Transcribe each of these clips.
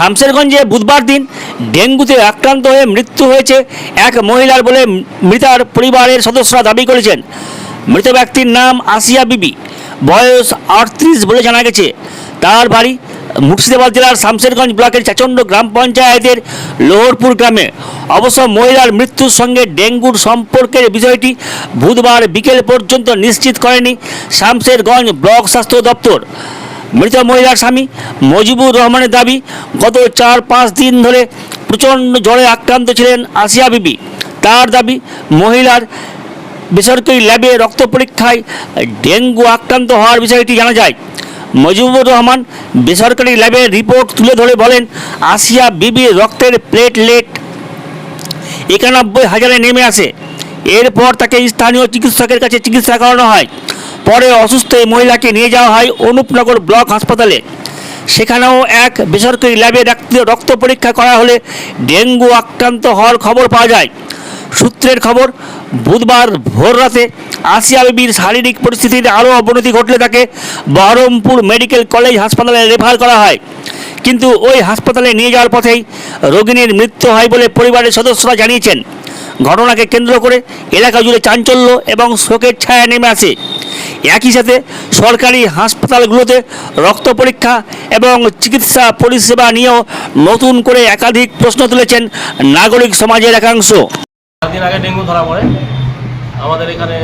শামশেরগঞ্জে বুধবার দিন ডেঙ্গুতে আক্রান্ত হয়ে মৃত্যু হয়েছে এক মহিলার বলে মৃতার পরিবারের সদস্যরা দাবি করেছেন। মৃত ব্যক্তির নাম আসিয়া বিবি। বয়স আটত্রিশ বলে জানা গেছে। তার বাড়ি মুর্শিদাবাদ জেলার শামশেরগঞ্জ ব্লকের চাচণ্ড গ্রাম পঞ্চায়েতের লোহরপুর গ্রামে। অবশ্য মহিলার মৃত্যুর সঙ্গে ডেঙ্গুর সম্পর্কের বিষয়টি বুধবার বিকেল পর্যন্ত নিশ্চিত করেনি শামশেরগঞ্জ ব্লক স্বাস্থ্য দপ্তর। মৃত মহিলার স্বামী মজিবুর রহমানের দাবি, গত চার পাঁচ দিন ধরে প্রচণ্ড জ্বরে আক্রান্ত ছিলেন আসিয়া বিবি। তার দাবি, মহিলার বেসরকারি ল্যাবে রক্ত পরীক্ষায় ডেঙ্গু আক্রান্ত হওয়ার বিষয়টি জানা যায়। মজিবুর রহমান বেসরকারি ল্যাবের রিপোর্ট তুলে ধরে বলেন, আসিয়া বিবির রক্তের প্লেটলেট একানব্বই হাজারে নেমে আসে। এরপর তাকে স্থানীয় চিকিৎসকের কাছে চিকিৎসা করানো হয়। পরে অসুস্থ এই মহিলাকে নিয়ে যাওয়া হয় অনুপনগর ব্লক হাসপাতালে। সেখানেও এক বেসরকারি ল্যাবে রক্ত- পরীক্ষা করা হলে ডেঙ্গু আক্রান্ত হওয়ার খবর পাওয়া যায়। সূত্রের খবর, বুধবার ভোর রাতে আসিয়া বিবির শারীরিক পরিস্থিতির আরও অবনতি ঘটলে তাকে বহরমপুর মেডিকেল কলেজ হাসপাতালে রেফার করা হয়। কিন্তু ওই হাসপাতালে নিয়ে যাওয়ার পথেই রোগিনীর মৃত্যু হয় বলে পরিবারের সদস্যরা জানিয়েছেন। ঘটনাকে কেন্দ্র করে এলাকা জুড়ে চাঞ্চল্য এবং শোকের ছায়া নেমে আসে। একই সাথে সরকারি হাসপাতালগুলোতে রক্ত পরীক্ষা এবং চিকিৎসা পরিষেবা নিয়েও নতুন করে একাধিক প্রশ্ন তুলেছেন নাগরিক সমাজের একাংশ। দিন আগে ডেঙ্গু ধরা পড়ে। আমাদের এখানে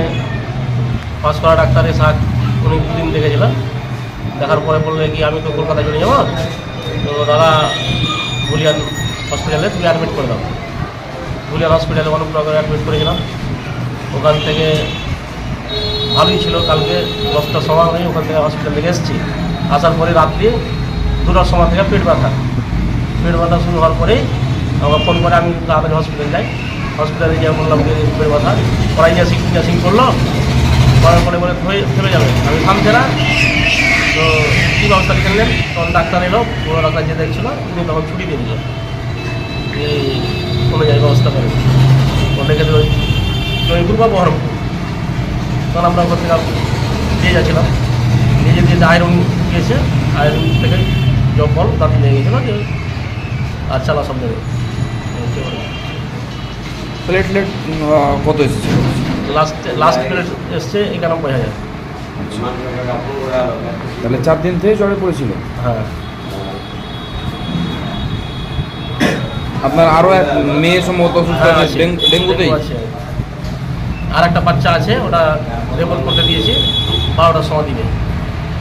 পাস করা ডাক্তার এসে উনি দুদিন দেখেছিলেন। দেখার পরে বললে, কি, আমি তো কলকাতা চলে যাব? তো দাদা বুলিয়ান হসপিটালে তুমি অ্যাডমিট করে দাও। বুলিয়ান হসপিটালে অনুপ্রগরে অ্যাডমিট করেছিলাম। ওখান থেকে ভালোই ছিল, কালকে দশটার সময় আমি ওখান থেকে হসপিটাল থেকে এসেছি। আসার পরে রাত্রি দুটার সময় থেকে পেট ব্যথা। পেট ব্যথা শুরু হওয়ার পরেই আমার ফোন করে আমি তাড়াতাড়ি হসপিটাল যাই। হসপিটালে গিয়ে বললাম যে, পেট ব্যথা। ওরাই সিং সিং করল। করার পরে বলে হয়ে চলে যাবে। আমি থামছে না। তো কী ব্যবস্থা লিখে নিলেন তখন ডাক্তার এলো, পুরো ডাক্তার যে দেখছিল উনি তখন ছুটি দিয়ে দিল। অনুযায়ী ব্যবস্থা করে দিল জয়পুর বা বহরমপুর? তখন আমরা ওখান থেকে দিয়ে যাচ্ছিলাম। নিয়ে যেতে যেতে আয়রন গিয়েছে আয়রন থেকে জব্বল দাঁতি নিয়ে গেছিল যে আর চালা সব দেবে। প্লেটলেট কত এসেছে? লাস্ট লাস্ট প্লেট এসছে একানব্বই হাজার। তাহলে চার দিন থেকে জ্বরে পড়েছিল? হ্যাঁ। আপনার আরও এক মেয়ে সম্ভবত অসুস্থ হ্যাঁ, আছে। ডেঙ্গুতেই। আর একটা বাচ্চা আছে ওটা রেবল করতে দিয়েছে বারোটার সময় দিবে।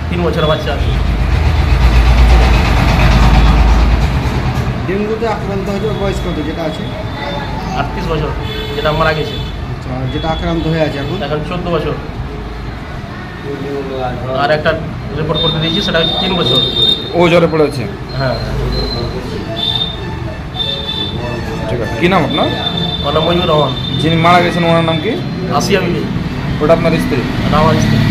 তিন বছরের বাচ্চা। আছে ডেঙ্গুতে আক্রান্ত হয়েছে বয়স কত? যেটা আছে? আটত্রিশ বছর যেটা মারা গেছে। আচ্ছা, যেটা আক্রান্ত হয়ে আছে এখন? এখন চোদ্দ বছর। আর একটা রিপোর্ট করতে দিয়েছি সেটা হচ্ছে তিন বছর। ও জ্বরে পড়েছে? হ্যাঁ। ঠিক আছে। কী নাম আপনার? মঞ্জুর রহমান। যিনি মারা গেছেন ওনার নাম কি? আসিয়া বিবি। ওটা আপনার স্ত্রী এটা আমার স্ত্রী